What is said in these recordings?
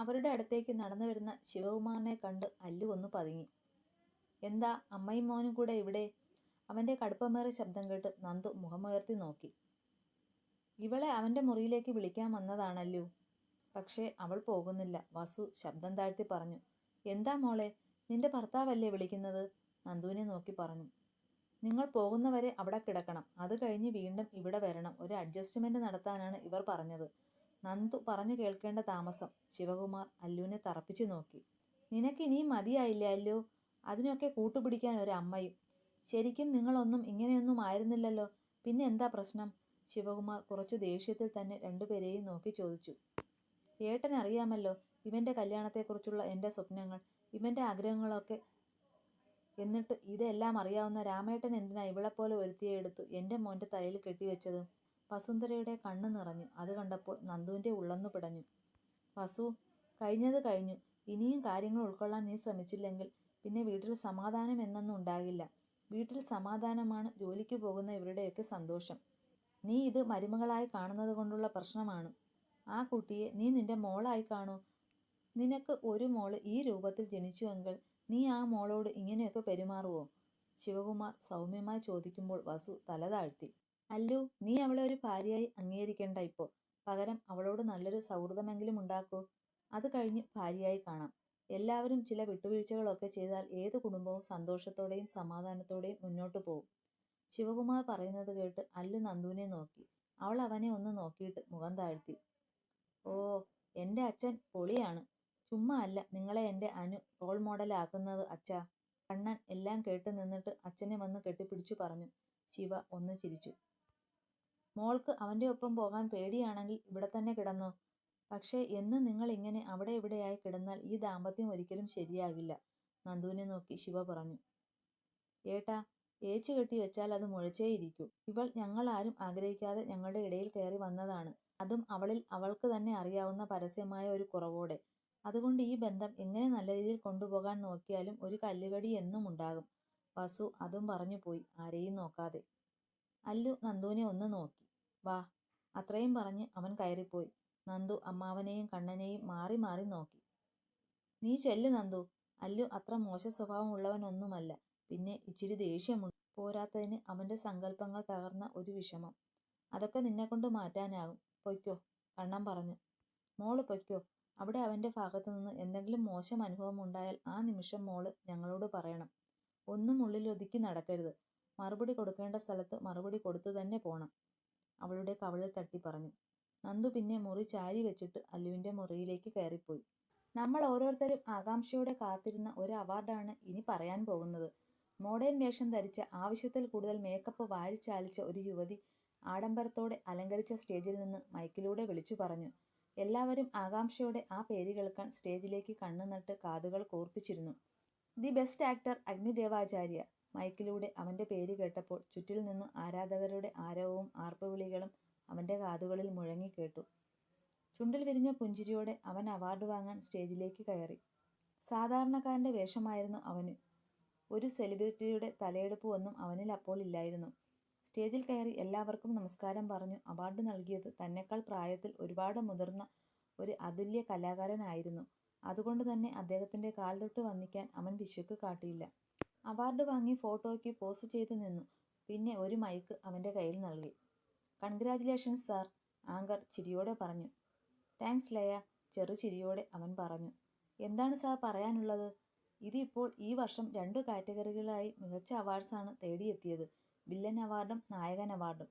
അവരുടെ അടുത്തേക്ക് നടന്നു വരുന്ന ശിവകുമാറിനെ കണ്ട് അല്ലു ഒന്ന് പതുങ്ങി. എന്താ അമ്മയും മോനും കൂടെ ഇവിടെ അവന്റെ കടുപ്പമേറിയ ശബ്ദം കേട്ട് നന്ദു മുഖമുയർത്തി നോക്കി. ഇവളെ അവന്റെ മുറിയിലേക്ക് വിളിക്കാൻ വന്നതാണല്ലോ. പക്ഷേ അവൾ പോകുന്നില്ല വസു ശബ്ദം താഴ്ത്തി പറഞ്ഞു. എന്താ മോളെ നിന്റെ ഭർത്താവല്ലേ വിളിക്കുന്നത്? നന്ദുവിനെ നോക്കി പറഞ്ഞു. നിങ്ങൾ പോകുന്നവരെ അവിടെ കിടക്കണം. അത് കഴിഞ്ഞ് വീണ്ടും ഇവിടെ വരണം. ഒരു അഡ്ജസ്റ്റ്മെന്റ് നടത്താനാണ് ഇവർ പറഞ്ഞത്. നന്ദു പറഞ്ഞു കേൾക്കേണ്ട താമസം. ശിവകുമാർ അല്ലുവിനെ തറപ്പിച്ചു നോക്കി. നിനക്ക് ഇനിയും മതിയായില്ല അല്ലു? അതിനൊക്കെ കൂട്ടുപിടിക്കാൻ ഒരു അമ്മയും. ശരിക്കും നിങ്ങളൊന്നും ഇങ്ങനെയൊന്നും ആയിരുന്നില്ലല്ലോ. പിന്നെ എന്താ പ്രശ്നം? ശിവകുമാർ കുറച്ചു ദേഷ്യത്തിൽ തന്നെ രണ്ടുപേരെയും നോക്കി ചോദിച്ചു. ഏട്ടൻ അറിയാമല്ലോ ഇവന്റെ കല്യാണത്തെക്കുറിച്ചുള്ള എന്റെ സ്വപ്നങ്ങൾ ഇവന്റെ ആഗ്രഹങ്ങളൊക്കെ എന്നിട്ട് ഇതെല്ലാം അറിയാവുന്ന രാമേട്ടൻ എന്തിനാ ഇവളെപ്പോലെ ഒരുത്തിയെ എടുത്തു എന്റെ മോന്റെ തലയിൽ കെട്ടിവെച്ചത്? വസുന്ധരയുടെ കണ്ണ് നിറഞ്ഞു. അത് കണ്ടപ്പോൾ നന്ദുവിന്റെ ഉള്ളന്നു പിടഞ്ഞു. വസു കഴിഞ്ഞത് കഴിഞ്ഞു. ഇനിയും കാര്യങ്ങൾ ഉൾക്കൊള്ളാൻ നീ ശ്രമിച്ചില്ലെങ്കിൽ പിന്നെ വീട്ടിൽ സമാധാനം എന്നൊന്നും ഉണ്ടാകില്ല. വീട്ടിൽ സമാധാനമാണ് ജോലിക്ക് പോകുന്ന ഇവരുടെയൊക്കെ സന്തോഷം. നീ ഇത് മരുമകളായി കാണുന്നത് കൊണ്ടുള്ള പ്രശ്നമാണ്. ആ കുട്ടിയെ നീ നിന്റെ മോളായി കാണൂ. നിനക്ക് ഒരു മോൾ ഈ രൂപത്തിൽ ജനിച്ചുവെങ്കിൽ നീ ആ മോളോട് ഇങ്ങനെയൊക്കെ പെരുമാറുവോ? ശിവകുമാർ സൗമ്യമായി ചോദിക്കുമ്പോൾ വസു തല താഴ്ത്തി. അല്ലു നീ അവളെ ഒരു ഭാര്യയായി അംഗീകരിക്കേണ്ട ഇപ്പോൾ പകരം അവളോട് നല്ലൊരു സൗഹൃദമെങ്കിലും ഉണ്ടാക്കൂ. അത് കഴിഞ്ഞ് ഭാര്യയായി കാണാം. എല്ലാവരും ചില വിട്ടുവീഴ്ചകളൊക്കെ ചെയ്താൽ ഏത് കുടുംബവും സന്തോഷത്തോടെയും സമാധാനത്തോടെയും മുന്നോട്ട് പോകും ശിവകുമാർ പറയുന്നത് കേട്ട് അല്ലു നന്ദുവിനെ നോക്കി. അവൾ അവനെ ഒന്ന് നോക്കിയിട്ട് മുഖം താഴ്ത്തി. ഓ എന്റെ അച്ഛൻ പൊളിയാണ്. ചുമ്മാ അല്ല നിങ്ങളെ എന്റെ അനു റോൾ മോഡലാക്കുന്നത് അച്ഛാ. കണ്ണൻ എല്ലാം കേട്ട് നിന്നിട്ട് അച്ഛനെ വന്ന് കെട്ടിപ്പിടിച്ചു പറഞ്ഞു. ശിവ ഒന്ന് ചിരിച്ചു. മോൾക്ക് അവന്റെ ഒപ്പം പോകാൻ പേടിയാണെങ്കിൽ ഇവിടെ തന്നെ കിടന്നോ. പക്ഷേ എന്ന് നിങ്ങൾ ഇങ്ങനെ അവിടെ ഇവിടെയായി കിടന്നാൽ ഈ ദാമ്പത്യം ഒരിക്കലും ശരിയാകില്ല. നന്ദുവിനെ നോക്കി ശിവ പറഞ്ഞു. ഏട്ടാ ഏച്ചു കെട്ടി വെച്ചാൽ അത് മുഴച്ചേയിരിക്കൂ ഇവൾ ഞങ്ങൾ ആരും ആഗ്രഹിക്കാതെ ഞങ്ങളുടെ ഇടയിൽ കയറി വന്നതാണ്. അതും അവളിൽ അവൾക്ക് തന്നെ അറിയാവുന്ന പരസ്യമായ ഒരു കുറവോടെ. അതുകൊണ്ട് ഈ ബന്ധം എങ്ങനെ നല്ല രീതിയിൽ കൊണ്ടുപോകാൻ നോക്കിയാലും ഒരു കല്ലുകടി എന്നും ഉണ്ടാകും. വസു അതും പറഞ്ഞു പോയി. ആരെയും നോക്കാതെ. അല്ലു നന്ദുവിനെ ഒന്ന് നോക്കി. വാ. അത്രയും പറഞ്ഞ് അവൻ കയറിപ്പോയി. നന്ദു അമ്മാവനെയും കണ്ണനെയും മാറി മാറി നോക്കി. നീ ചെല്ല് നന്ദു. അല്ലു അത്ര മോശ സ്വഭാവമുള്ളവനൊന്നുമല്ല. പിന്നെ ഇച്ചിരി ദേഷ്യമുണ്ട്. പോരാത്തതിന് അവന്റെ സങ്കല്പങ്ങൾ തകർന്ന ഒരു വിഷമം. അതൊക്കെ നിന്നെക്കൊണ്ട് മാറ്റാനാകും. പൊയ്ക്കോ കണ്ണൻ പറഞ്ഞു. മോൾ പൊയ്ക്കോ. അവിടെ അവന്റെ ഭാഗത്തു നിന്ന് എന്തെങ്കിലും മോശം അനുഭവം ഉണ്ടായാൽ ആ നിമിഷം മോൾ ഞങ്ങളോട് പറയണം. ഒന്നും ഉള്ളിൽ ഒതുക്കി നടക്കരുത്. മറുപടി കൊടുക്കേണ്ട സ്ഥലത്ത് മറുപടി കൊടുത്തു തന്നെ പോണം. അവളുടെ കവളിൽ തട്ടി പറഞ്ഞു. നന്ദു പിന്നെ മുറി ചാരി വെച്ചിട്ട് അല്ലുവിന്റെ മുറിയിലേക്ക് കയറിപ്പോയി. നമ്മൾ ഓരോരുത്തരും ആകാംക്ഷയോടെ കാത്തിരുന്ന ഒരു അവാർഡാണ് ഇനി പറയാൻ പോകുന്നത്. മോഡേൺ വേഷം ധരിച്ച ആവശ്യത്തിൽ കൂടുതൽ മേക്കപ്പ് വാരിച്ചാലിച്ച ഒരു യുവതി ആഡംബരത്തോടെ അലങ്കരിച്ച സ്റ്റേജിൽ നിന്ന് മൈക്കിലൂടെ വിളിച്ചു പറഞ്ഞു. എല്ലാവരും ആകാംക്ഷയോടെ ആ പേര് കേൾക്കാൻ സ്റ്റേജിലേക്ക് കണ്ണു നട്ട് കാതുകൾ കോർപ്പിച്ചിരുന്നു. ദി ബെസ്റ്റ് ആക്ടർ അഗ്നിദേവാചാര്യ മൈക്കിലൂടെ അവന്റെ പേര് കേട്ടപ്പോൾ ചുറ്റിൽ നിന്നും ആരാധകരുടെ ആരവവും ആർപ്പുവിളികളും അവന്റെ കാതുകളിൽ മുഴങ്ങി കേട്ടു. ചുണ്ടിൽ വിരിഞ്ഞ പുഞ്ചിരിയോടെ അവൻ അവാർഡ് വാങ്ങാൻ സ്റ്റേജിലേക്ക് കയറി. സാധാരണക്കാരന്റെ വേഷമായിരുന്നു അവന്. ഒരു സെലിബ്രിറ്റിയുടെ തലയെടുപ്പ് ഒന്നും അവനിൽ അപ്പോൾ ഇല്ലായിരുന്നു. സ്റ്റേജിൽ കയറി എല്ലാവർക്കും നമസ്കാരം പറഞ്ഞു അവാർഡ് നൽകിയത് തന്നെക്കാൾ പ്രായത്തിൽ ഒരുപാട് മുതിർന്ന ഒരു അതുല്യ കലാകാരനായിരുന്നു. അതുകൊണ്ട് തന്നെ അദ്ദേഹത്തിന്റെ കാൽ തൊട്ട് വന്നിക്കാൻ അവൻ പിശുക്ക് കാട്ടിയില്ല. അവാർഡ് വാങ്ങി ഫോട്ടോയ്ക്ക് പോസ് ചെയ്തു നിന്നു. പിന്നെ ഒരു മൈക്ക് അവന്റെ കയ്യിൽ നൽകി. കൺഗ്രാറ്റുലേഷൻസ് സാർ ആങ്കർ ചിരിയോടെ പറഞ്ഞു. താങ്ക്സ് ലയ ചെറു ചിരിയോടെ അവൻ പറഞ്ഞു. എന്താണ് സാർ പറയാനുള്ളത്? ഇതിപ്പോൾ ഈ വർഷം രണ്ട് കാറ്റഗറികളായി മികച്ച അവാർഡ്സാണ് തേടിയെത്തിയത്. വില്ലൻ അവാർഡും നായകൻ അവാർഡും.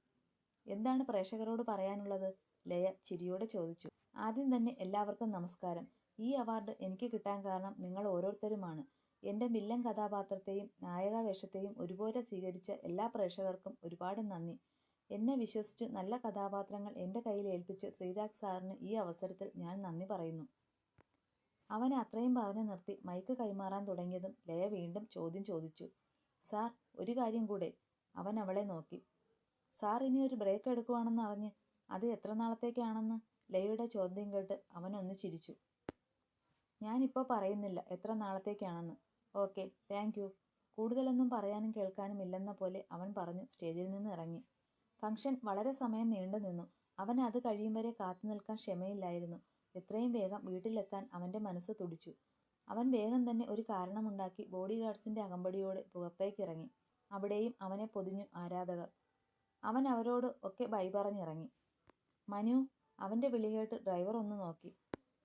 എന്താണ് പ്രേക്ഷകരോട് പറയാനുള്ളത്? ലയ ചിരിയോടെ ചോദിച്ചു. ആദ്യം തന്നെ എല്ലാവർക്കും നമസ്കാരം. ഈ അവാർഡ് എനിക്ക് കിട്ടാൻ കാരണം നിങ്ങൾ ഓരോരുത്തരുമാണ്. എന്റെ മില്ലൻ കഥാപാത്രത്തെയും നായക വേഷത്തെയും ഒരുപോലെ സ്വീകരിച്ച എല്ലാ പ്രേക്ഷകർക്കും ഒരുപാട് നന്ദി. എന്നെ വിശ്വസിച്ച് നല്ല കഥാപാത്രങ്ങൾ എന്റെ കയ്യിൽ ഏൽപ്പിച്ച് ശ്രീരാഗ് സാറിന് ഈ അവസരത്തിൽ ഞാൻ നന്ദി പറയുന്നു. അവൻ അത്രയും പറഞ്ഞു നിർത്തി മൈക്ക് കൈമാറാൻ തുടങ്ങിയതും ലയ വീണ്ടും ചോദ്യം ചോദിച്ചു. സാർ ഒരു കാര്യം കൂടെ അവൻ അവളെ നോക്കി. സാർ ഇനി ഒരു ബ്രേക്ക് എടുക്കുവാണെന്ന് അറിഞ്ഞ് അത് എത്ര നാളത്തേക്കാണെന്ന് ലയയുടെ ചോദ്യം കേട്ട് അവനൊന്ന് ചിരിച്ചു. ഞാനിപ്പോൾ പറയുന്നില്ല എത്ര നാളത്തേക്കാണെന്ന്. Okay thank you. കൂടുതലൊന്നും പറയാനും കേൾക്കാനും ഇല്ലെന്ന പോലെ അവൻ പറഞ്ഞു സ്റ്റേജിൽ നിന്ന് ഇറങ്ങി. ഫംഗ്ഷൻ വളരെ സമയം നീണ്ടു നിന്നു. അവൻ അത് കഴിയും വരെ കാത്തു നിൽക്കാൻ ക്ഷമയില്ലായിരുന്നു. എത്രയും വേഗം വീട്ടിലെത്താൻ അവന്റെ മനസ്സ് തുടിച്ചു. അവൻ വേഗം തന്നെ ഒരു കാരണമുണ്ടാക്കി ബോഡി ഗാർഡ്സിന്റെ അകമ്പടിയോടെ പുറത്തേക്കിറങ്ങി അവിടെയും അവനെ പൊതിഞ്ഞു ആരാധകർ. അവൻ അവരോട് ഒക്കെ ബൈ പറഞ്ഞിറങ്ങി. മനു അവന്റെ വിളി കേട്ട് ഡ്രൈവർ ഒന്ന് നോക്കി.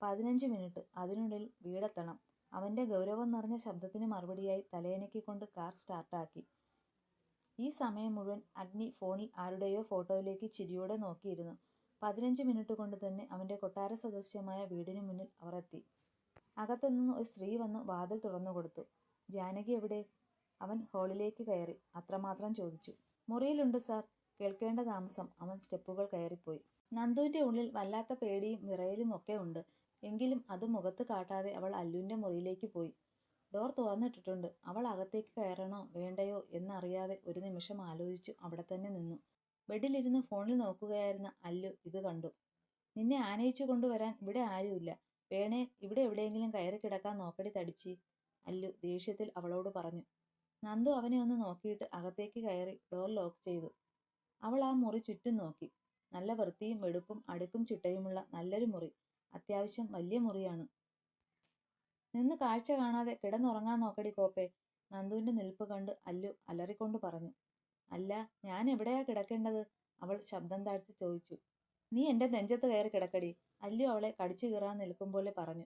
പതിനഞ്ച് മിനിറ്റ്. അതിനുള്ളിൽ വീടെത്തണം. അവന്റെ ഗൗരവം നിറഞ്ഞ ശബ്ദത്തിന് മറുപടിയായി തലയനക്കിക്കൊണ്ട് കാർ സ്റ്റാർട്ടാക്കി. ഈ സമയം മുഴുവൻ അഗ്നി ഫോണിൽ ആരുടെയോ ഫോട്ടോയിലേക്ക് ചിരിയോടെ നോക്കിയിരുന്നു. പതിനഞ്ച് മിനിറ്റ് കൊണ്ട് തന്നെ അവന്റെ കൊട്ടാര സദൃശ്യമായ വീടിന് മുന്നിൽ അവർ എത്തി. അകത്തുനിന്ന് ഒരു സ്ത്രീ വന്ന് വാതിൽ തുറന്നു കൊടുത്തു. ജാനകി എവിടെ? അവൻ ഹാളിലേക്ക് കയറി. അത്രമാത്രം ചോദിച്ചു. മുറിയിലുണ്ട് സാർ. കേൾക്കേണ്ട താമസം. അവൻ സ്റ്റെപ്പുകൾ കയറിപ്പോയി. നന്ദുവിന്റെ ഉള്ളിൽ വല്ലാത്ത പേടിയും വിറയലും ഒക്കെ ഉണ്ട്. എങ്കിലും അത് മുഖത്ത് കാട്ടാതെ അവൾ അല്ലുവിന്റെ മുറിയിലേക്ക് പോയി. ഡോർ തുറന്നിട്ടിട്ടുണ്ട്. അവൾ അകത്തേക്ക് കയറണോ വേണ്ടയോ എന്നറിയാതെ ഒരു നിമിഷം ആലോചിച്ചു അവിടെ തന്നെ നിന്നു. ബെഡിലിരുന്ന് ഫോണിൽ നോക്കുകയായിരുന്ന അല്ലു ഇത് കണ്ടു. നിന്നെ ആനയിച്ചു കൊണ്ടുവരാൻ ഇവിടെ ആരുമില്ല. വേണേ ഇവിടെ എവിടെയെങ്കിലും കയറി കിടക്കാൻ നോക്കടി തടിച്ചി അല്ലു ദേഷ്യത്തിൽ അവളോട് പറഞ്ഞു. നന്ദു അവനെ ഒന്ന് നോക്കിയിട്ട് അകത്തേക്ക് കയറി ഡോർ ലോക്ക് ചെയ്തു. അവൾ ആ മുറി ചുറ്റും നോക്കി. നല്ല വൃത്തിയും വെടുപ്പും അടുക്കും ചിട്ടയുമുള്ള നല്ലൊരു മുറി. അത്യാവശ്യം വലിയ മുറിയാണ്. നിന്ന് കാഴ്ച കാണാതെ കിടന്നുറങ്ങാൻ നോക്കടി കോപ്പേ. നന്ദുവിന്റെ നിൽപ്പ് കണ്ട് അല്ലു അലറിക്കൊണ്ട് പറഞ്ഞു. അല്ല ഞാൻ എവിടെയാ കിടക്കേണ്ടത്? അവൾ ശബ്ദം താഴ്ത്തി ചോദിച്ചു. നീ എന്റെ നെഞ്ചത്ത് കയറി കിടക്കടി. അല്ലു അവളെ കടിച്ചു കീറാൻ നിൽക്കും പോലെ പറഞ്ഞു.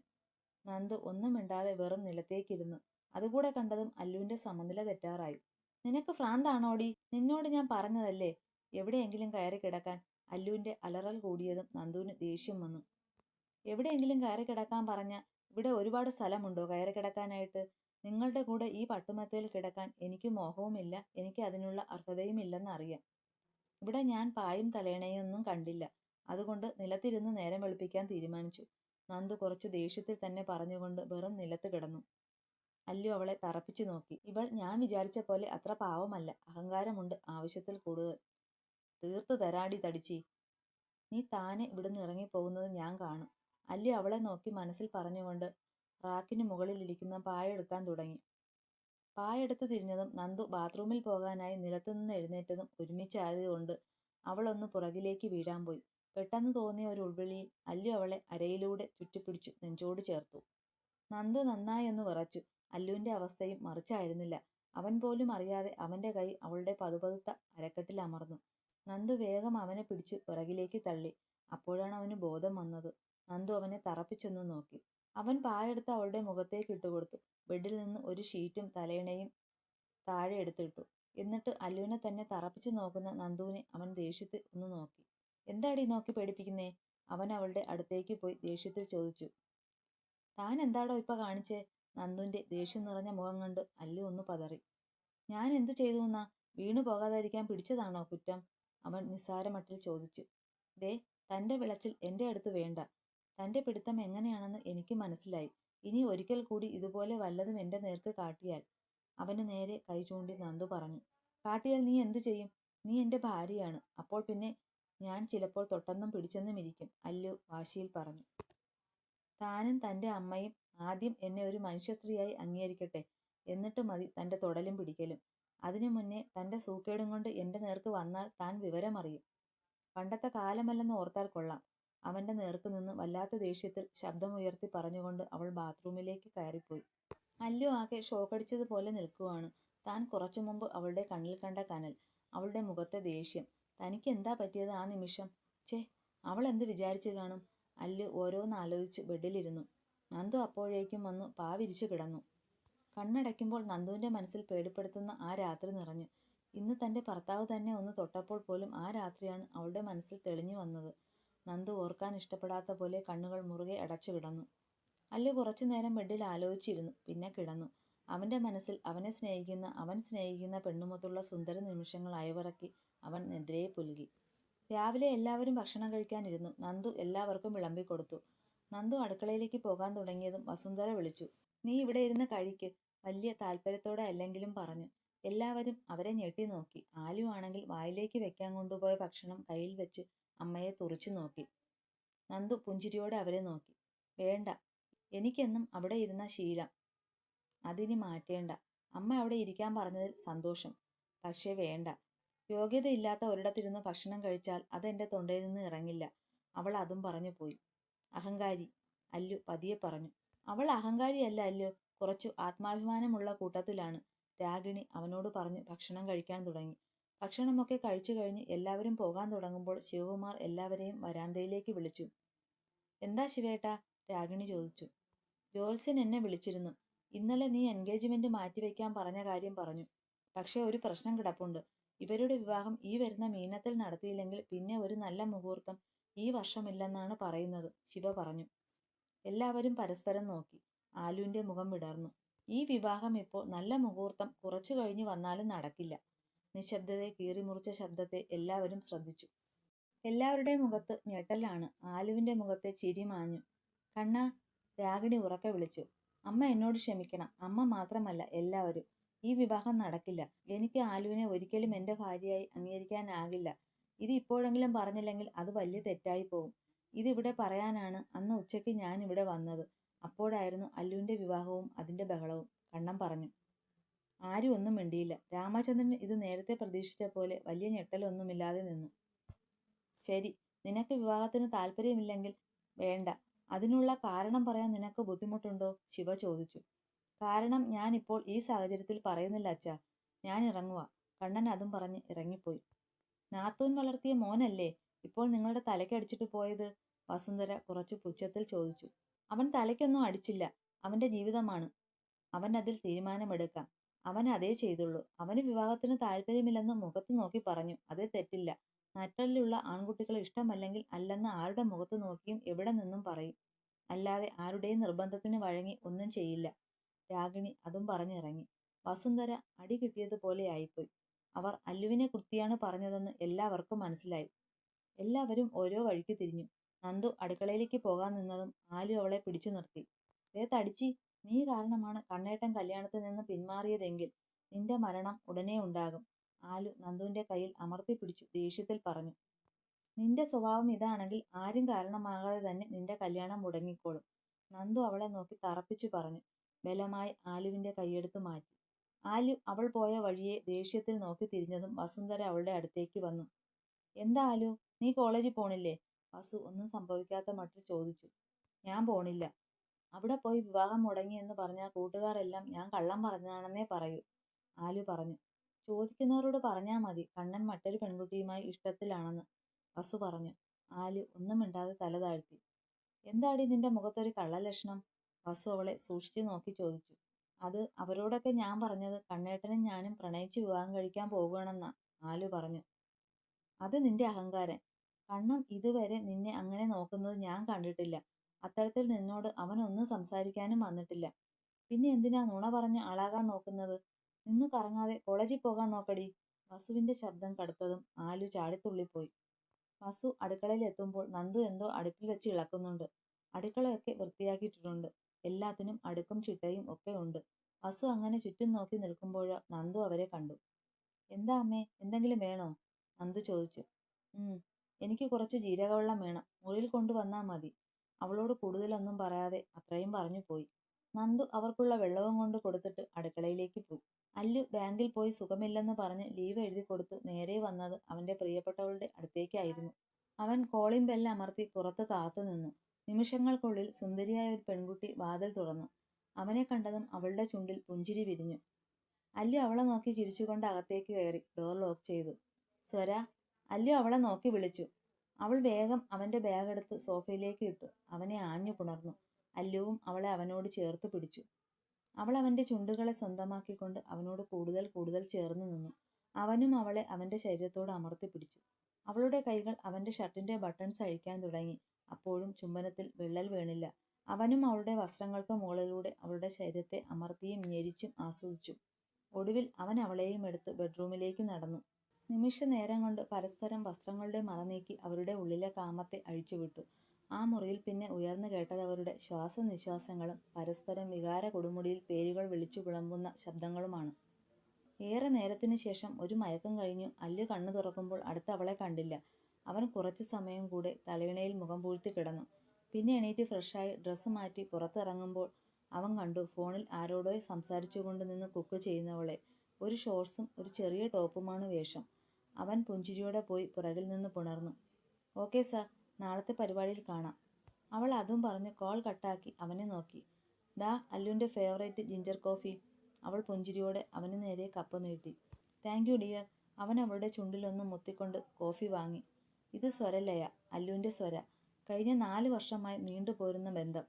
നന്ദു ഒന്നും മിണ്ടാതെ വെറും നിലത്തേക്കിരുന്നു. അതുകൂടെ കണ്ടതും അല്ലുവിന്റെ സമനില തെറ്റാറായി. നിനക്ക് ഭ്രാന്താണോടി? നിന്നോട് ഞാൻ പറഞ്ഞതല്ലേ? എവിടെയെങ്കിലും കയറി കിടക്കാൻ. അല്ലുവിന്റെ അലറൽ കൂടിയതും നന്ദുവിന് ദേഷ്യം വന്നു. എവിടെയെങ്കിലും കയറി കിടക്കാൻ പറഞ്ഞ ഇവിടെ ഒരുപാട് സ്ഥലമുണ്ടോ കയറി കിടക്കാനായിട്ട്? നിങ്ങളുടെ കൂടെ ഈ പട്ടുമത്തയിൽ കിടക്കാൻ എനിക്ക് മോഹവുമില്ല എനിക്ക് അതിനുള്ള അർഹതയും അറിയാം ഇവിടെ ഞാൻ പായും തലേണയൊന്നും കണ്ടില്ല. അതുകൊണ്ട് നിലത്തിരുന്ന് നേരം വെളുപ്പിക്കാൻ തീരുമാനിച്ചു. നന്ദു കുറച്ച് ദേഷ്യത്തിൽ തന്നെ പറഞ്ഞുകൊണ്ട് വെറും നിലത്ത് കിടന്നു. അല്ലു അവളെ തറപ്പിച്ചു നോക്കി. ഇവൾ ഞാൻ വിചാരിച്ച പോലെ അത്ര പാവമല്ല അഹങ്കാരമുണ്ട് ആവശ്യത്തിൽ കൂടുതൽ. തീർത്ത് തരാടി തടിച്ചി. നീ താനെ ഇവിടുന്ന് ഇറങ്ങിപ്പോകുന്നത് ഞാൻ കാണും. അല്ലു അവളെ നോക്കി മനസ്സിൽ പറഞ്ഞുകൊണ്ട് റാക്കിന് മുകളിലിരിക്കുന്ന പായെടുക്കാൻ തുടങ്ങി. പായെടുത്ത് തിരിഞ്ഞതും നന്ദു ബാത്റൂമിൽ പോകാനായി നിലത്തുനിന്ന് എഴുന്നേറ്റതും ഒരുമിച്ചായതുകൊണ്ട് അവളൊന്ന് പുറകിലേക്ക് വീഴാൻ പോയി. പെട്ടെന്ന് തോന്നിയ ഒരു ഉൾവിളിയിൽ അല്ലു അവളെ അരയിലൂടെ ചുറ്റിപ്പിടിച്ചു നെഞ്ചോട് ചേർത്തു. നന്ദു നന്നായി എന്ന് വിറച്ചു. അല്ലുവിന്റെ അവസ്ഥയും മറിച്ചായിരുന്നില്ല. അവൻ പോലും അറിയാതെ അവന്റെ കൈ അവളുടെ പതുപതുത്ത അരക്കെട്ടിൽ അമർന്നു. നന്ദു വേഗം അവനെ പിടിച്ച് പിറകിലേക്ക് തള്ളി. അപ്പോഴാണ് അവന് ബോധം വന്നത്. നന്ദു അവനെ തറപ്പിച്ചൊന്നു നോക്കി. അവൻ പായെടുത്ത് അവളുടെ മുഖത്തേക്ക് ഇട്ടുകൊടുത്തു ബെഡിൽ നിന്ന് ഒരു ഷീറ്റും തലയിണയും താഴെ എടുത്തിട്ടു. എന്നിട്ട് അല്ലുവിനെ തന്നെ തറപ്പിച്ചു നോക്കുന്ന നന്ദുവിനെ അവൻ ദേഷ്യത്തിൽ ഒന്ന് നോക്കി. എന്താടി നോക്കി പേടിപ്പിക്കുന്നേ? അവൻ അവളുടെ അടുത്തേക്ക് പോയി ദേഷ്യത്തിൽ ചോദിച്ചു. താൻ എന്താടോ ഇപ്പൊ കാണിച്ചേ? നന്ദുവിന്റെ ദേഷ്യം നിറഞ്ഞ മുഖം കണ്ട് അല്ലു ഒന്ന് പതറി. ഞാൻ എന്ത് ചെയ്തു എന്നാ വീണു പോകാതിരിക്കാൻ പിടിച്ചതാണോ കുറ്റം? അവൻ നിസ്സാരമട്ടിൽ ചോദിച്ചു. ദേ തന്റെ വിളച്ചിൽ എന്റെ അടുത്ത് വേണ്ട. തന്റെ പിടുത്തം എങ്ങനെയാണെന്ന് എനിക്ക് മനസ്സിലായി. ഇനി ഒരിക്കൽ കൂടി ഇതുപോലെ വല്ലതും എന്റെ നേർക്ക് കാട്ടിയാൽ? അവന് നേരെ കൈ ചൂണ്ടി നന്ദു പറഞ്ഞു. കാട്ടിയാൽ നീ എന്തു ചെയ്യും? നീ എന്റെ ഭാര്യയാണ്. അപ്പോൾ പിന്നെ ഞാൻ ചിലപ്പോൾ തൊട്ടെന്നും പിടിച്ചെന്നും ഇരിക്കും. അല്ലു വാശിയിൽ പറഞ്ഞു. താനും തന്റെ അമ്മയും ആദ്യം എന്നെ ഒരു മനുഷ്യ സ്ത്രീയായി അംഗീകരിക്കട്ടെ. എന്നിട്ട് മതി തന്റെ തൊടലും പിടിക്കലും. അതിനു മുന്നേ തന്റെ സൂക്കേടും കൊണ്ട് എന്റെ നേർക്ക് വന്നാൽ താൻ വിവരമറിയും. പണ്ടത്തെ കാലമല്ലെന്ന് ഓർത്താൽ കൊള്ളാം. അവന്റെ നേർക്ക് നിന്ന് വല്ലാത്ത ദേഷ്യത്തിൽ ശബ്ദമുയർത്തി പറഞ്ഞുകൊണ്ട് അവൾ ബാത്റൂമിലേക്ക് കയറിപ്പോയി. അല്ലു ആകെ ഷോക്കടിച്ചതുപോലെ നിൽക്കുവാണ്. താൻ കുറച്ചു മുമ്പ് അവളുടെ കണ്ണിൽ കണ്ട കനൽ അവളുടെ മുഖത്തെ ദേഷ്യം. തനിക്ക് എന്താ പറ്റിയത് ആ നിമിഷം? ചേ അവൾ എന്ത് വിചാരിച്ചു കാണും? അല്ലു ഓരോന്നാലോചിച്ച് ബെഡിലിരുന്നു. നന്ദു അപ്പോഴേക്കും വന്നു പാവിരിച്ചു കിടന്നു. കണ്ണടയ്ക്കുമ്പോൾ നന്ദുവിന്റെ മനസ്സിൽ പേടിപ്പെടുത്തുന്ന ആ രാത്രി നിറഞ്ഞു. ഇന്ന് തന്റെ ഭർത്താവ് തന്നെ ഒന്ന് തൊട്ടപ്പോൾ പോലും ആ രാത്രിയാണ് അവളുടെ മനസ്സിൽ തെളിഞ്ഞു വന്നത്. നന്ദു ഓർക്കാൻ ഇഷ്ടപ്പെടാത്ത പോലെ കണ്ണുകൾ മുറുകെ അടച്ചു കിടന്നു. അല്ലു കുറച്ചു നേരം ബെഡിൽ ആലോചിച്ചിരുന്നു. പിന്നെ കിടന്നു. അവന്റെ മനസ്സിൽ അവനെ സ്നേഹിക്കുന്ന അവൻ സ്നേഹിക്കുന്ന പെണ്ണുമൊത്തുള്ള സുന്ദര നിമിഷങ്ങൾ അയവിറക്കി അവൻ നെതിരെ പുലുകി. രാവിലെ എല്ലാവരും ഭക്ഷണം കഴിക്കാനിരുന്നു. നന്ദു എല്ലാവർക്കും വിളമ്പിക്കൊടുത്തു നന്ദു അടുക്കളയിലേക്ക് പോകാൻ തുടങ്ങിയതും വസുന്ധര വിളിച്ചു. നീ ഇവിടെ ഇരുന്ന് കഴിക്ക്. വലിയ താല്പര്യത്തോടെ അല്ലെങ്കിലും പറഞ്ഞു. എല്ലാവരും അവരെ ഞെട്ടി നോക്കി. ആലു ആണെങ്കിൽ വായിലേക്ക് വെക്കാൻ കൊണ്ടുപോയ ഭക്ഷണം കയ്യിൽ വെച്ച് അമ്മയെ തുറച്ചു നോക്കി. നന്ദു പുഞ്ചിരിയോടെ അവരെ നോക്കി. വേണ്ട എനിക്കെന്നും അവിടെ ഇരുന്ന ശീലം. അതിനി മാറ്റേണ്ട. അമ്മ അവിടെ ഇരിക്കാൻ പറഞ്ഞതിൽ സന്തോഷം. പക്ഷേ വേണ്ട. യോഗ്യതയില്ലാത്ത ഒരിടത്തിരുന്ന് ഭക്ഷണം കഴിച്ചാൽ അതെന്റെ തൊണ്ടയിൽ നിന്ന് ഇറങ്ങില്ല. അവൾ അതും പറഞ്ഞു പോയി. അഹങ്കാരി അല്ലു പതിയെ പറഞ്ഞു. അവൾ അഹങ്കാരിയല്ല അല്ലു കുറച്ചു ആത്മാഭിമാനമുള്ള കൂട്ടത്തിലാണ്. രാഗിണി അവനോട് പറഞ്ഞു ഭക്ഷണം കഴിക്കാൻ തുടങ്ങി. ഭക്ഷണമൊക്കെ കഴിച്ചു കഴിഞ്ഞ് എല്ലാവരും പോകാൻ തുടങ്ങുമ്പോൾ ശിവകുമാർ എല്ലാവരെയും വരാന്തയിലേക്ക് വിളിച്ചു. എന്താ ശിവേട്ടാ? രാഗിണി ചോദിച്ചു. ജോത്സ്യൻ എന്നെ വിളിച്ചിരുന്നു. ഇന്നലെ നീ എൻഗേജ്മെന്റ് മാറ്റിവെക്കാൻ പറഞ്ഞ കാര്യം പറഞ്ഞു. പക്ഷേ ഒരു പ്രശ്നം കിടപ്പുണ്ട്. ഇവരുടെ വിവാഹം ഈ വരുന്ന മീനത്തിൽ നടത്തിയില്ലെങ്കിൽ പിന്നെ ഒരു നല്ല മുഹൂർത്തം ഈ വർഷമില്ലെന്നാണ് പറയുന്നത് ശിവ പറഞ്ഞു. എല്ലാവരും പരസ്പരം നോക്കി. ആലുവിന്റെ മുഖം വിടർന്നു. ഈ വിവാഹം ഇപ്പോൾ നല്ല മുഹൂർത്തം കുറച്ചു കഴിഞ്ഞു വന്നാലും നടക്കില്ല. നിശബ്ദതയെ കീറിമുറിച്ച ശബ്ദത്തെ എല്ലാവരും ശ്രദ്ധിച്ചു. എല്ലാവരുടെയും മുഖത്ത് ഞെട്ടലാണ്. ആലുവിന്റെ മുഖത്തെ ചിരി മാഞ്ഞു. കണ്ണ രാഗിണി ഉറക്കെ വിളിച്ചു. അമ്മ എന്നോട് ക്ഷമിക്കണം. അമ്മ മാത്രമല്ല എല്ലാവരും. ഈ വിവാഹം നടക്കില്ല. എനിക്ക് ആലുവിനെ ഒരിക്കലും എന്റെ ഭാര്യയായി അംഗീകരിക്കാനാകില്ല. ഇത് ഇപ്പോഴെങ്കിലും പറഞ്ഞില്ലെങ്കിൽ അത് വലിയ തെറ്റായി പോകും ഇതിവിടെ പറയാനാണ് അന്ന് ഉച്ചയ്ക്ക് ഞാൻ ഇവിടെ വന്നത്. അപ്പോഴായിരുന്നു അല്ലുവിന്റെ വിവാഹവും അതിന്റെ ബഹളവും. കണ്ണം പറഞ്ഞു. ആരും ഒന്നും മിണ്ടിയില്ല. രാമചന്ദ്രൻ ഇത് നേരത്തെ പ്രതീക്ഷിച്ച പോലെ വലിയ ഞെട്ടലൊന്നുമില്ലാതെ നിന്നു. ശരി നിനക്ക് വിവാഹത്തിന് താല്പര്യമില്ലെങ്കിൽ വേണ്ട. അതിനുള്ള കാരണം പറയാൻ നിനക്ക് ബുദ്ധിമുട്ടുണ്ടോ? ശിവ ചോദിച്ചു. കാരണം ഞാൻ ഇപ്പോൾ ഈ സാഹചര്യത്തിൽ പറയുന്നില്ല അച്ഛാ. ഞാൻ ഇറങ്ങുക കണ്ണൻ അതും പറഞ്ഞ് ഇറങ്ങിപ്പോയി. നാത്തൂൻ വളർത്തിയ മോനല്ലേ? ഇപ്പോൾ നിങ്ങളുടെ തലയ്ക്കടിച്ചിട്ട് പോയത്? വസുന്ധര കുറച്ചു പുച്ഛത്തിൽ ചോദിച്ചു. അവൻ തലയ്ക്കൊന്നും അടിച്ചില്ല. അവന്റെ ജീവിതമാണ്. അവൻ അതിൽ തീരുമാനമെടുക്കാം. അവൻ അതേ ചെയ്തുള്ളൂ. അവന് വിവാഹത്തിന് താല്പര്യമില്ലെന്ന് മുഖത്ത് നോക്കി പറഞ്ഞു. അതേ തെറ്റില്ല. നട്ടലിലുള്ള ആൺകുട്ടികളെ ഇഷ്ടമല്ലെങ്കിൽ അല്ലെന്ന് ആരുടെ മുഖത്ത് നോക്കിയും എവിടെ നിന്നും പറയും. അല്ലാതെ ആരുടെയും നിർബന്ധത്തിന് വഴങ്ങി ഒന്നും ചെയ്യില്ല. രാഗിണി അതും പറഞ്ഞിറങ്ങി. വസുന്ധര അടി കിട്ടിയതുപോലെ ആയിപ്പോയി. അവർ അല്ലുവിനെ കുത്തിയാണ് പറഞ്ഞതെന്ന് എല്ലാവർക്കും മനസ്സിലായി. എല്ലാവരും ഓരോ വഴിക്ക് തിരിഞ്ഞു. നന്ദു അടുക്കളയിലേക്ക് പോകാൻ നിന്നതും ആലു അവളെ പിടിച്ചു നിർത്തി. ദേ തടിച്ചി. നീ കാരണമാണ് കണ്ണേട്ടൻ കല്യാണത്തിൽ നിന്ന് പിന്മാറിയതെങ്കിൽ നിന്റെ മരണം ഉടനെ ഉണ്ടാകും. ആലു നന്ദുവിന്റെ കയ്യിൽ അമർത്തി പിടിച്ചു ദേഷ്യത്തിൽ പറഞ്ഞു. നിന്റെ സ്വഭാവം ഇതാണെങ്കിൽ ആരും കാരണമാകാതെ തന്നെ നിന്റെ കല്യാണം മുടങ്ങിക്കോളും. നന്ദു അവളെ നോക്കി തറപ്പിച്ചു പറഞ്ഞു. ബലമായി ആലുവിന്റെ കൈയെടുത്ത് മാറ്റി. ആലു അവൾ പോയ വഴിയെ ദേഷ്യത്തിൽ നോക്കി തിരിഞ്ഞതും വസുന്ധര അവളുടെ അടുത്തേക്ക് വന്നു. എന്താ ആലു? നീ കോളേജിൽ പോണില്ലേ? വസു ഒന്നും സംഭവിക്കാത്ത മട്ടിൽ ചോദിച്ചു. ഞാൻ പോണില്ല. അവിടെ പോയി വിവാഹം മുടങ്ങി എന്ന് പറഞ്ഞാൽ കൂട്ടുകാരെല്ലാം ഞാൻ കള്ളം പറഞ്ഞാണെന്നേ പറയൂ ആലു പറഞ്ഞു. ചോദിക്കുന്നവരോട് പറഞ്ഞാൽ മതി കണ്ണൻ മറ്റൊരു പെൺകുട്ടിയുമായി ഇഷ്ടത്തിലാണെന്ന്. വസു പറഞ്ഞു. ആലു ഒന്നും മിണ്ടാതെ തല താഴ്ത്തി. എന്താടി നിന്റെ മുഖത്തൊരു കള്ളലക്ഷണം? വസു അവളെ സൂക്ഷിച്ചു നോക്കി ചോദിച്ചു. അത് അവരോടൊക്കെ ഞാൻ പറഞ്ഞത് കണ്ണേട്ടനും ഞാനും പ്രണയിച്ച് വിവാഹം കഴിക്കാൻ പോകുകയാണെന്നാ ആലു പറഞ്ഞു. അത് നിന്റെ അഹങ്കാരൻ കണ്ണം ഇതുവരെ നിന്നെ അങ്ങനെ നോക്കുന്നത് ഞാൻ കണ്ടിട്ടില്ല. അത്തരത്തിൽ നിന്നോട് അവൻ ഒന്നും സംസാരിക്കാനും വന്നിട്ടില്ല. പിന്നെ എന്തിനാ നുണ പറഞ്ഞ് ആളാകാൻ നോക്കുന്നത്? നിന്ന് കറങ്ങാതെ കോളേജിൽ പോകാൻ നോക്കടി. വസുവിന്റെ ശബ്ദം കടുത്തതും ആലു ചാടിത്തുള്ളിപ്പോയി. വസു അടുക്കളയിൽ എത്തുമ്പോൾ നന്ദു എന്തോ അടുപ്പിൽ വെച്ച് ഇളക്കുന്നുണ്ട്. അടുക്കളയൊക്കെ വൃത്തിയാക്കിയിട്ടുണ്ട് എല്ലാത്തിനും അടുക്കും ചിട്ടയും ഒക്കെ ഉണ്ട്. വസു അങ്ങനെ ചുറ്റും നോക്കി നിൽക്കുമ്പോഴോ നന്ദു അവരെ കണ്ടു. എന്താ അമ്മേ എന്തെങ്കിലും വേണോ? നന്ദു ചോദിച്ചു. എനിക്ക് കുറച്ച് ജീരകവെള്ളം വേണം. മുറിയിൽ കൊണ്ടുവന്നാൽ മതി. അവളോട് കൂടുതലൊന്നും പറയാതെ അത്രയും പറഞ്ഞു പോയി. നന്ദു അവർക്കുള്ള വെള്ളവും കൊണ്ട് കൊടുത്തിട്ട് അടുക്കളയിലേക്ക് പോയി. അല്ലു ബാങ്കിൽ പോയി സുഖമില്ലെന്ന് പറഞ്ഞ് ലീവ് എഴുതി കൊടുത്ത് നേരെ വന്നത് അവന്റെ പ്രിയപ്പെട്ടവളുടെ അടുത്തേക്കായിരുന്നു. അവൻ കോളിംഗ് ബെല്ല് അമർത്തി പുറത്ത് കാത്തു നിന്നു. നിമിഷങ്ങൾക്കുള്ളിൽ സുന്ദരിയായ ഒരു പെൺകുട്ടി വാതിൽ തുറന്നു. അവനെ കണ്ടതും അവളുടെ ചുണ്ടിൽ പുഞ്ചിരി വിരിഞ്ഞു. അല്ലു അവളെ നോക്കി ചിരിച്ചുകൊണ്ട് അകത്തേക്ക് കയറി ഡോർ ലോക്ക് ചെയ്തു. സ്വര അല്ലു അവളെ നോക്കി വിളിച്ചു. അവൾ വേഗം അവന്റെ ബാഗെടുത്ത് സോഫയിലേക്ക് ഇട്ടു. അവനെ ആഞ്ഞു പുണർന്നു. അല്ലുവും അവളെ അവനോട് ചേർത്ത് പിടിച്ചു. അവൾ അവന്റെ ചുണ്ടുകളെ സ്വന്തമാക്കിക്കൊണ്ട് അവനോട് കൂടുതൽ കൂടുതൽ ചേർന്ന് നിന്നു. അവനും അവളെ അവന്റെ ശരീരത്തോട് അമർത്തി പിടിച്ചു. അവളുടെ കൈകൾ അവന്റെ ഷർട്ടിന്റെ ബട്ടൺസ് അഴിക്കാൻ തുടങ്ങി. അപ്പോഴും ചുംബനത്തിൽ വിള്ളൽ വീണില്ല. അവനും അവളുടെ വസ്ത്രങ്ങൾക്ക് മുകളിലൂടെ അവളുടെ ശരീരത്തെ അമർത്തിയും ഞെരിച്ചും ആസ്വദിച്ചു. ഒടുവിൽ അവൻ അവളെയും എടുത്ത് ബെഡ്റൂമിലേക്ക് നടന്നു. നിമിഷ നേരം കൊണ്ട് പരസ്പരം വസ്ത്രങ്ങളുടെ മറ നീക്കി അവരുടെ ഉള്ളിലെ കാമത്തെ അഴിച്ചുവിട്ടു. ആ മുറിയിൽ പിന്നെ ഉയർന്നു കേട്ടതവരുടെ ശ്വാസനിശ്വാസങ്ങളും പരസ്പരം വികാര കൊടുമുടിയിൽ പേരുകൾ വിളിച്ചു വിളമ്പുന്ന ശബ്ദങ്ങളുമാണ്. ഏറെ നേരത്തിനു ശേഷം ഒരു മയക്കം കഴിഞ്ഞു. അല്ലു കണ്ണു തുറക്കുമ്പോൾ അടുത്ത അവളെ കണ്ടില്ല. അവൻ കുറച്ചു സമയം കൂടെ തലയിണയിൽ മുഖം പൂഴ്ത്തി കിടന്നു. പിന്നെ എണീറ്റ് ഫ്രഷായി ഡ്രസ്സ് മാറ്റി പുറത്തിറങ്ങുമ്പോൾ അവൻ കണ്ടു ഫോണിൽ ആരോടോ സംസാരിച്ചുകൊണ്ട് നിന്ന് കുക്ക് ചെയ്യുന്നവളെ. ഒരു ഷോർട്സും ഒരു ചെറിയ ടോപ്പുമാണ് വേഷം. അവൻ പുഞ്ചിരിയോടെ പോയി പുറകിൽ നിന്ന് പുണർന്നു. ഓക്കെ സാർ നാളത്തെ പരിപാടിയിൽ കാണാം. അവൾ അതും പറഞ്ഞ് കോൾ കട്ടാക്കി അവനെ നോക്കി. ദാ അല്ലുവിന്റെ ഫേവറേറ്റ് ജിഞ്ചർ കോഫി. അവൾ പുഞ്ചിരിയോടെ അവന് നേരെ കപ്പ് നീട്ടി. Thank you dear. അവൻ അവളുടെ ചുണ്ടിലൊന്ന് മുത്തിക്കൊണ്ട് കോഫി വാങ്ങി. ഇത് സ്വരലയ അല്ലുവിന്റെ സ്വര. കഴിഞ്ഞ നാല് വർഷമായി നീണ്ടുപോരുന്ന ബന്ധം.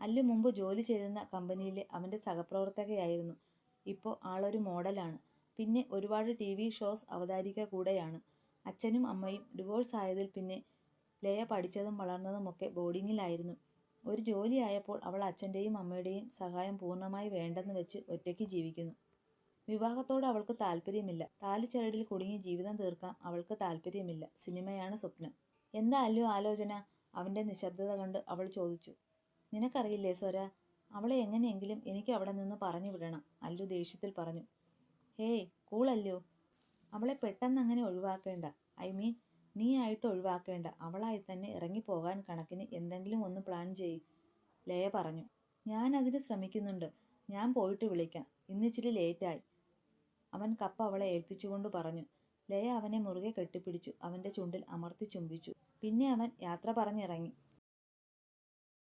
അല്ലു മുമ്പ് ജോലി ചെയ്തിരുന്ന കമ്പനിയിലെ അവന്റെ സഹപ്രവർത്തകയായിരുന്നു. ഇപ്പോൾ ആളൊരു മോഡലാണ്. പിന്നെ ഒരുപാട് ടി വി ഷോസ് അവതാരിക കൂടെയാണ്. അച്ഛനും അമ്മയും ഡിവോഴ്സ് ആയതിൽ പിന്നെ ലയ പഠിച്ചതും വളർന്നതുമൊക്കെ ബോർഡിങ്ങിലായിരുന്നു. ഒരു ജോലിയായപ്പോൾ അവൾ അച്ഛന്റെയും അമ്മയുടെയും സഹായം പൂർണമായി വേണ്ടെന്ന് വെച്ച് ഒറ്റയ്ക്ക് ജീവിക്കുന്നു. വിവാഹത്തോട് അവൾക്ക് താല്പര്യമില്ല. താലിച്ചരടിൽ കുടുങ്ങി ജീവിതം തീർക്കാൻ അവൾക്ക് താല്പര്യമില്ല. സിനിമയാണ് സ്വപ്നം. എന്താ അല്ലയോ ആലോചന? അവന്റെ നിശബ്ദത കണ്ട് അവൾ ചോദിച്ചു. നിനക്കറിയില്ലേ സ്വര? അവളെ എങ്ങനെയെങ്കിലും എനിക്ക് അവിടെ നിന്ന് പറഞ്ഞു വിടണം. അല്ലു ദേഷ്യത്തിൽ പറഞ്ഞു. ഹേയ് കൂളല്ലോ അവളെ പെട്ടെന്ന് അങ്ങനെ ഒഴിവാക്കേണ്ട. ഐ മീൻ നീ ആയിട്ട് ഒഴിവാക്കേണ്ട. അവളായി തന്നെ ഇറങ്ങിപ്പോകാൻ കണക്കിന് എന്തെങ്കിലും ഒന്ന് പ്ലാൻ ചെയ് ലയ പറഞ്ഞു. ഞാൻ അതിന് ശ്രമിക്കുന്നുണ്ട്. ഞാൻ പോയിട്ട് വിളിക്കാം. ഇന്നിച്ചിരി ലേറ്റായി. അവൻ കപ്പ അവളെ ഏൽപ്പിച്ചുകൊണ്ട് പറഞ്ഞു. ലയ അവനെ മുറുകെ കെട്ടിപ്പിടിച്ചു. അവന്റെ ചുണ്ടിൽ അമർത്തി ചുംബിച്ചു. പിന്നെ അവൻ യാത്ര പറഞ്ഞിറങ്ങി.